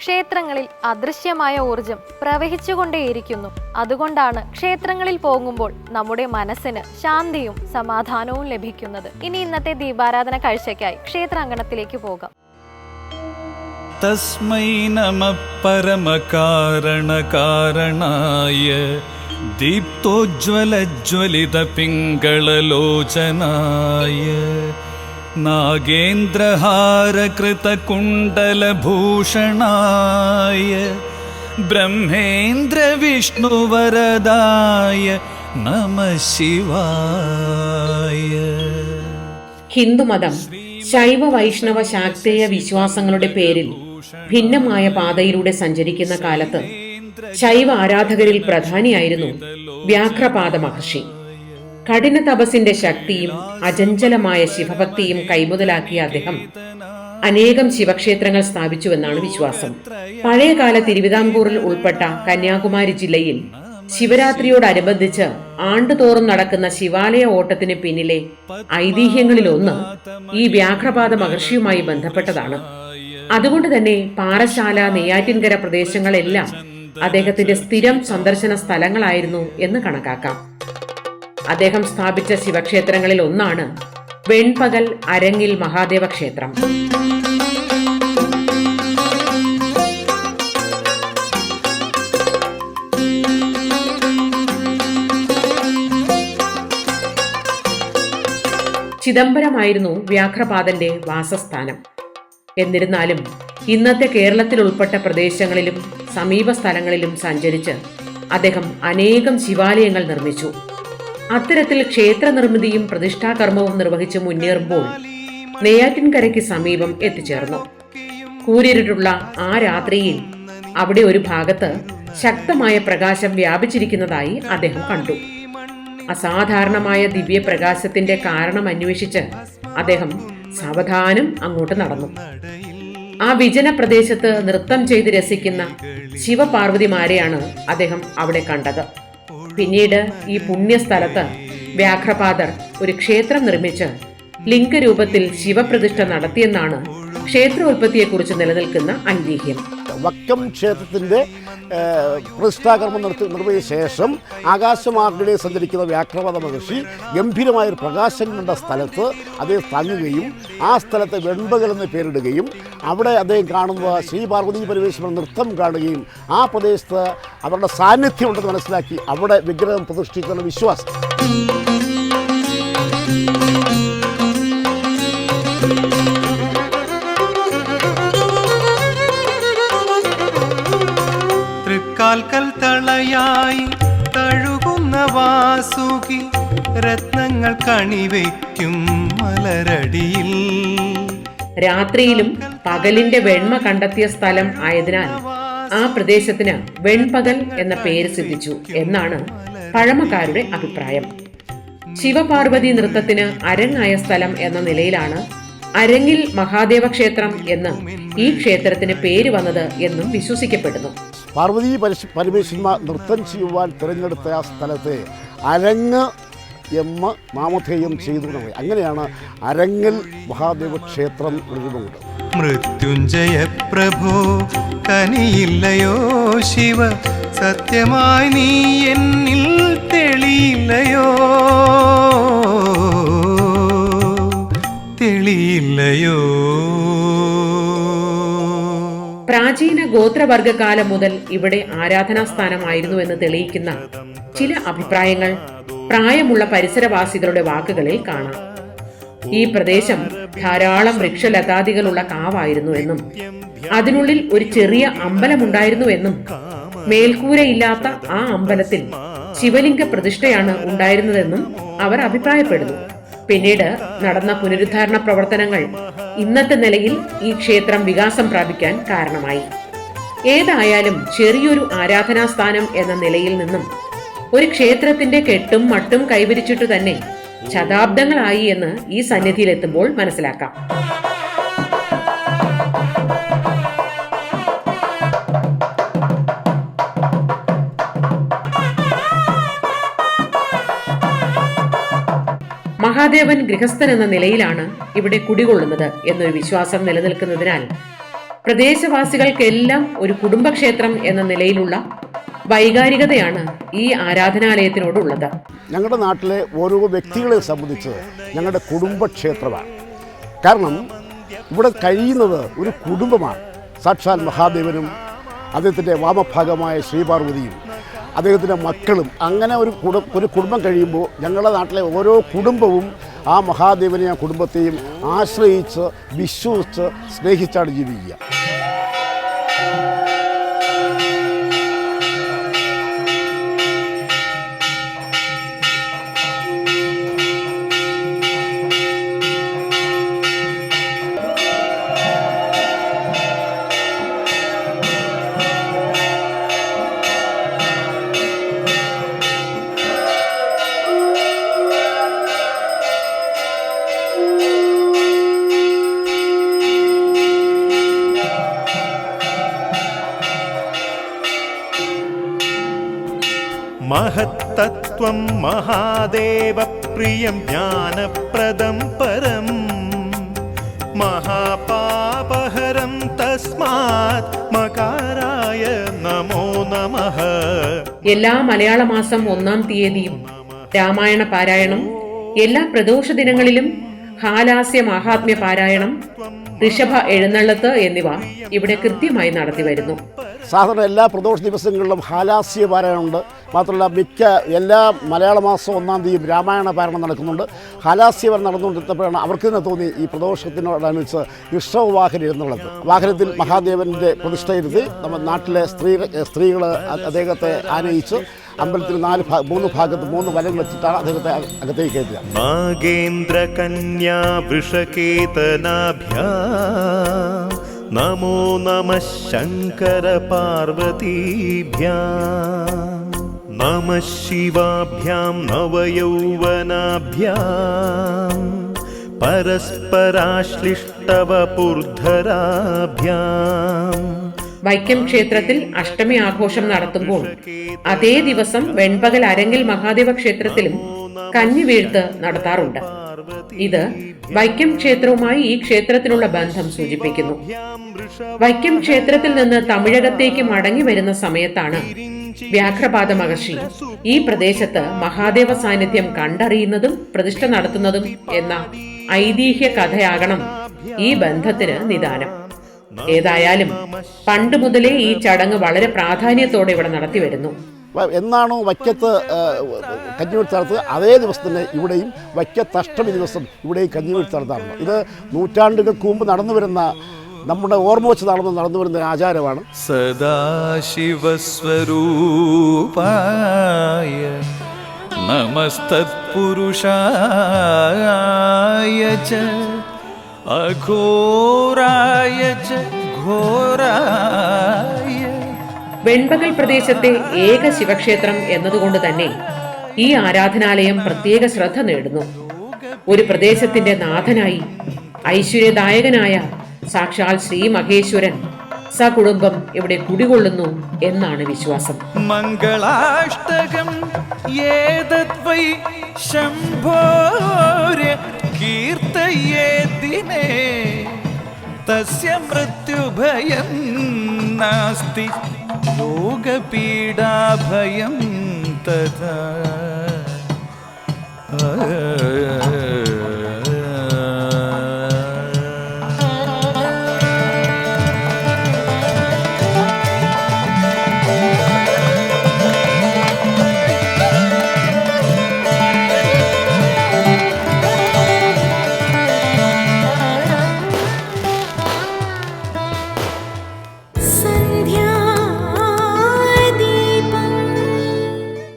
ക്ഷേത്രങ്ങളിൽ അദൃശ്യമായ ഊർജം പ്രവഹിച്ചുകൊണ്ടേയിരിക്കുന്നു. അതുകൊണ്ടാണ് ക്ഷേത്രങ്ങളിൽ പോകുമ്പോൾ നമ്മുടെ മനസ്സിന് ശാന്തിയും സമാധാനവും ലഭിക്കുന്നത്. ഇനി ഇന്നത്തെ ദീപാരാധന കാഴ്ചയ്ക്കായി ക്ഷേത്രാങ്കണത്തിലേക്ക് പോകാം. തസ്മൈ നമ പരമകാരണകാരണായ ദീപ്തോജ്വലജ്വലിത പിങ്കളലോചനായ नागेन्द्रहारकृतकुण्डलभूषणाय ब्रह्मेन्द्रविष्णुवरदाय नमः शिवाय ഹിന്ദുമതം ശൈവ വൈഷ്ണവ ശാക്തേയ വിശ്വാസങ്ങളുടെ പേരിൽ ഭിന്നമായ പാതയിലൂടെ സഞ്ചരിക്കുന്ന കാലത്ത് ശൈവ ആരാധകരിൽ പ്രധാനിയായിരുന്നു വ്യാഘ്രപാദ മഹർഷി കഠിന തപസിന്റെ ശക്തിയും അചഞ്ചലമായ ശിവഭക്തിയും കൈമുതലാക്കിയ അദ്ദേഹം അനേകം ശിവക്ഷേത്രങ്ങൾ സ്ഥാപിച്ചുവെന്നാണ് വിശ്വാസം. പഴയകാല തിരുവിതാംകൂറിൽ ഉൾപ്പെട്ട കന്യാകുമാരി ജില്ലയിൽ ശിവരാത്രിയോടനുബന്ധിച്ച് ആണ്ടുതോറും നടക്കുന്ന ശിവാലയ ഓട്ടത്തിന് പിന്നിലെ ഐതിഹ്യങ്ങളിലൊന്ന് ഈ വ്യാഘ്രപാത മഹർഷിയുമായി ബന്ധപ്പെട്ടതാണ്. അതുകൊണ്ട് തന്നെ പാറശാല നെയ്യാറ്റിൻകര പ്രദേശങ്ങളെല്ലാം അദ്ദേഹത്തിന്റെ സ്ഥിരം സന്ദർശന സ്ഥലങ്ങളായിരുന്നു എന്ന് കണക്കാക്കാം. അദ്ദേഹം സ്ഥാപിച്ച ശിവക്ഷേത്രങ്ങളിൽ ഒന്നാണ് വെൺപകൽ അരങ്ങിൽ മഹാദേവ ക്ഷേത്രം ചിദംബരമായിരുന്നു വ്യാഘ്രപാദന്റെ വാസസ്ഥാനം. എന്നിരുന്നാലും ഇന്നത്തെ കേരളത്തിൽ ഉൾപ്പെട്ട പ്രദേശങ്ങളിലും സമീപ സ്ഥലങ്ങളിലും സഞ്ചരിച്ച് അദ്ദേഹം അനേകം ശിവാലയങ്ങൾ നിർമ്മിച്ചു. അത്തരത്തിൽ ക്ഷേത്ര നിർമ്മിതിയും പ്രതിഷ്ഠാകർമ്മവും നിർവഹിച്ച് മുന്നേറുമ്പോൾ നെയ്യാറ്റിൻകരയ്ക്ക് സമീപം എത്തിച്ചേർന്നു. കൂരിരുട്ടുള്ള ആ രാത്രിയിൽ അവിടെ ഒരു ഭാഗത്ത് ശക്തമായ പ്രകാശം വ്യാപിച്ചിരിക്കുന്നതായി അദ്ദേഹം കണ്ടു. അസാധാരണമായ ദിവ്യപ്രകാശത്തിന്റെ കാരണം അന്വേഷിച്ച് അദ്ദേഹം സാവധാനം അങ്ങോട്ട് നടന്നു. ആ വിജന പ്രദേശത്ത് നൃത്തം ചെയ്ത് രസിക്കുന്ന ശിവപാർവതിമാരെയാണ് അദ്ദേഹം അവിടെ കണ്ടത്. പിന്നീട് ഈ പുണ്യസ്ഥലത്ത് വ്യാഘ്രപാദർ ഒരു ക്ഷേത്രം നിർമ്മിച്ച് ലിംഗരൂപത്തിൽ ശിവപ്രതിഷ്ഠ നടത്തിയെന്നാണ് ക്ഷേത്രോത്പത്തിയെക്കുറിച്ച് നിലനിൽക്കുന്ന ഐതിഹ്യം വക്കം ക്ഷേത്രത്തിന്റെ പ്രതിഷ്ഠാകർമ്മം നടത്തി നിർവഹിച്ച ശേഷം ആകാശമാർഗിടെ സഞ്ചരിക്കുന്ന വ്യാക്രവാദ മഹർഷി ഗംഭീരമായൊരു പ്രകാശം കണ്ട സ്ഥലത്ത് അദ്ദേഹം തങ്ങുകയും ആ സ്ഥലത്തെ വെൺപകൽ എന്ന് പേരിടുകയും അവിടെ അദ്ദേഹം കാണുന്ന ശ്രീ പാർവതി പരമേശ്വരൻ നൃത്തം കാണുകയും ആ പ്രദേശത്ത് അവരുടെ സാന്നിധ്യം ഉണ്ടെന്ന് മനസ്സിലാക്കി അവിടെ വിഗ്രഹം പ്രതിഷ്ഠിക്കുന്ന വിശ്വാസം. തളയായി തഴുകുന്ന വാസുകി രത്നങ്ങൾ കണിവയ്ക്കും മലരടിയിൽ. രാത്രിയിലും പകലിന്റെ വെണ്മ കണ്ടെത്തിയ സ്ഥലം ആയതിനാൽ ആ പ്രദേശത്തിന് വെൺപകൽ എന്ന പേര് സിദ്ധിച്ചു എന്നാണ് പഴമക്കാരുടെ അഭിപ്രായം. ശിവപാർവതി നൃത്തത്തിന് അരങ്ങായ സ്ഥലം എന്ന നിലയിലാണ് അരങ്ങിൽ മഹാദേവ ക്ഷേത്രം എന്ന് ഈ ക്ഷേത്രത്തിന് പേര് വന്നത് എന്നും വിശ്വസിക്കപ്പെടുന്നു. പാർവതി പരമേശ്വരന്മാർ നൃത്തം ചെയ്യുവാൻ തിരഞ്ഞെടുത്ത ആ സ്ഥലത്തെ അരങ്ങ് എന്ന് നാമധേയം ചെയ്തു അങ്ങനെയാണ് അരങ്ങിൽ മഹാദേവ ക്ഷേത്രം രൂപമുണ്ട് മൃത്യുഞ്ജയ പ്രഭോ കനിയില്ലയോ ശിവ സത്യമായി നീ എന്നിൽ തെളിയില്ലയോ? തെളിയില്ലയോ പ്രാചീന ഗോത്രവർഗകാലം മുതൽ ഇവിടെ ആരാധനാ സ്ഥാനമായിരുന്നു എന്ന് തെളിയിക്കുന്ന ചില അഭിപ്രായങ്ങൾ പ്രായമുള്ള പരിസരവാസികളുടെ വാക്കുകളിൽ കാണാം. ഈ പ്രദേശം ധാരാളം വൃക്ഷലതാദികളുള്ള കാവായിരുന്നു എന്നും അതിനുള്ളിൽ ഒരു ചെറിയ അമ്പലമുണ്ടായിരുന്നു എന്നും മേൽക്കൂരയില്ലാത്ത ആ അമ്പലത്തിൽ ശിവലിംഗ പ്രതിഷ്ഠയാണ് ഉണ്ടായിരുന്നതെന്നും അവർ അഭിപ്രായപ്പെടുന്നു. പിന്നീട് നടന്ന പുനരുദ്ധാരണ പ്രവർത്തനങ്ങൾ ഇന്നത്തെ നിലയിൽ ഈ ക്ഷേത്രം വികാസം പ്രാപിക്കാൻ കാരണമായി. ഏതായാലും ചെറിയൊരു ആരാധനാസ്ഥാനം എന്ന നിലയിൽ നിന്നും ഒരു ക്ഷേത്രത്തിന്റെ കെട്ടും മട്ടും കൈവരിച്ചിട്ടു തന്നെ ശതാബ്ദങ്ങളായി എന്ന് ഈ സന്നിധിയിലെത്തുമ്പോൾ മനസ്സിലാക്കാം. മഹാദേവൻ ഗൃഹസ്ഥൻ എന്ന നിലയിലാണ് ഇവിടെ കുടികൊള്ളുന്നത് എന്നൊരു വിശ്വാസം നിലനിൽക്കുന്നതിനാൽ പ്രദേശവാസികൾക്കെല്ലാം ഒരു കുടുംബക്ഷേത്രം എന്ന നിലയിലുള്ള വൈകാരികതയാണ് ഈ ആരാധനാലയത്തിനോടുള്ളത്. ഞങ്ങളുടെ നാട്ടിലെ ഓരോ വ്യക്തികളെ സംബന്ധിച്ച് ഞങ്ങളുടെ കുടുംബക്ഷേത്രമാണ്. കാരണം ഇവിടെ കഴിയുന്നത് ഒരു കുടുംബമാണ്. സാക്ഷാൽ മഹാദേവനും അദ്ദേഹത്തിന്റെ വാമഭാഗമായ ശ്രീപാർവതിയും അദ്ദേഹത്തിന്റെ മക്കളും അങ്ങനെ ഒരു കുടു ഒരു കുടുംബം കഴിയുമ്പോൾ ഞങ്ങളുടെ നാട്ടിലെ ഓരോ കുടുംബവും ആ മഹാദേവനെ ആ കുടുംബത്തെയും ആശ്രയിച്ച് വിശ്വസിച്ച് സ്നേഹിച്ചാണ് ജീവിക്കുക. महत्तत्त्वं महादेवप्रियं ज्ञानप्रदं परं महापापहरं तस्मात् मकाराय नमो नमः എല്ലാ മലയാള മാസം ഒന്നാം തീയതിയും രാമായണ പാരായണം എല്ലാ പ്രദോഷ ദിനങ്ങളിലും ഹാലാസ്യ മാഹാത്മ്യ പാരായണം ഋഷഭ എഴുന്നള്ളത്ത് എന്നിവ ഇവിടെ കൃത്യമായി നടത്തി വരുന്നു സാധാരണ എല്ലാ പ്രദോഷ ദിവസങ്ങളിലും ഹാലാസ്യ പാരായണമുണ്ട് മാത്രമല്ല മിക്ക എല്ലാ മലയാള മാസം ഒന്നാം തീയതി രാമായണ പാരായണം നടക്കുന്നുണ്ട്. ഹാലാസ്യ പാരണം നടന്നുകൊണ്ടിരുന്നപ്പോഴാണ് അവർക്ക് തന്നെ തോന്നി ഈ പ്രദോഷത്തിനോടനുസരിച്ച് ഇഷ്ടവ വാഹനം എന്നുള്ളത് വാഹനത്തിൽ മഹാദേവന്റെ പ്രതിഷ്ഠയിരുത്തി നമ്മുടെ നാട്ടിലെ സ്ത്രീ സ്ത്രീകൾ അദ്ദേഹത്തെ ആനയിച്ച് അമ്പലത്തിൽ നാല് മൂന്ന് ഭാഗത്ത് മൂന്ന് വലങ്ങൾ വെച്ചിട്ടാണ് അദ്ദേഹത്തെ അകത്തേക്ക് കയറ്റുക നാഗേന്ദ്ര കന്യാ വൃഷകേതനാഭ്യാ നമോ നമ ശങ്കര പാർവതീഭ്യാ നമ ശിവാഭ്യാം നവയൗവനാഭ്യാ പരസ്പരാശ്ലിഷ്ടവപുർധരാഭ്യാം വൈക്കം ക്ഷേത്രത്തിൽ അഷ്ടമി ആഘോഷം നടത്തുമ്പോൾ അതേ ദിവസം വെൺപകൽ അരങ്ങിൽ മഹാദേവ ക്ഷേത്രത്തിലും കഞ്ഞിവീഴ്ത്ത് നടത്താറുണ്ട്. ഇത് വൈക്കം ക്ഷേത്രവുമായി ഈ ക്ഷേത്രത്തിനുള്ള ബന്ധം സൂചിപ്പിക്കുന്നു. വൈക്കം ക്ഷേത്രത്തിൽ നിന്ന് തമിഴകത്തേക്ക് മടങ്ങി വരുന്ന സമയത്താണ് വ്യാഘ്രപാദ മഹർഷി ഈ പ്രദേശത്ത് മഹാദേവ സാന്നിധ്യം കണ്ടറിയുന്നതും പ്രതിഷ്ഠ നടത്തുന്നതും എന്ന ഐതിഹ്യ കഥയാകണം ഈ ബന്ധത്തിന് നിദാനം. ഏതായാലും പണ്ട് മുതലേ ഈ ചടങ്ങ് വളരെ പ്രാധാന്യത്തോടെ ഇവിടെ നടത്തി വരുന്നു. വ- എന്നാണോ വൈക്കത്ത് കഞ്ഞിവെടി നടത്തുക അതേ ദിവസം തന്നെ ഇവിടെയും വൈക്കത്ത് ദിവസം ഇവിടെയും കഞ്ഞിവെടി നടത്താറുണ്ട് ഇത് നൂറ്റാണ്ടുകൾക്ക് മുമ്പ് നടന്നു വരുന്ന നമ്മുടെ ഓർമ്മ വെച്ച് നടന്നു നടന്നു വരുന്ന ആചാരമാണ്. സദാശിവസ്വരൂപായ നമസ്തത്പുരുഷായ അഘോരായ ഘോരായ വെൺപകൽ പ്രദേശത്തെ ഏക ശിവക്ഷേത്രം എന്നതുകൊണ്ട് തന്നെ ഈ ആരാധനാലയം പ്രത്യേക ശ്രദ്ധ നേടുന്നു. ഒരു പ്രദേശത്തിന്റെ നാഥനായി ഐശ്വര്യദായകനായ സാക്ഷാൽ ശ്രീ മഹേശ്വരൻ സകുടുംബം ഇവിടെ കുടികൊള്ളുന്നു എന്നാണ് വിശ്വാസം. മംഗളാഷ്ടകം തസ്യ മൃത്യുഭയം നാസ്തി. रोगपीडाभयं तथा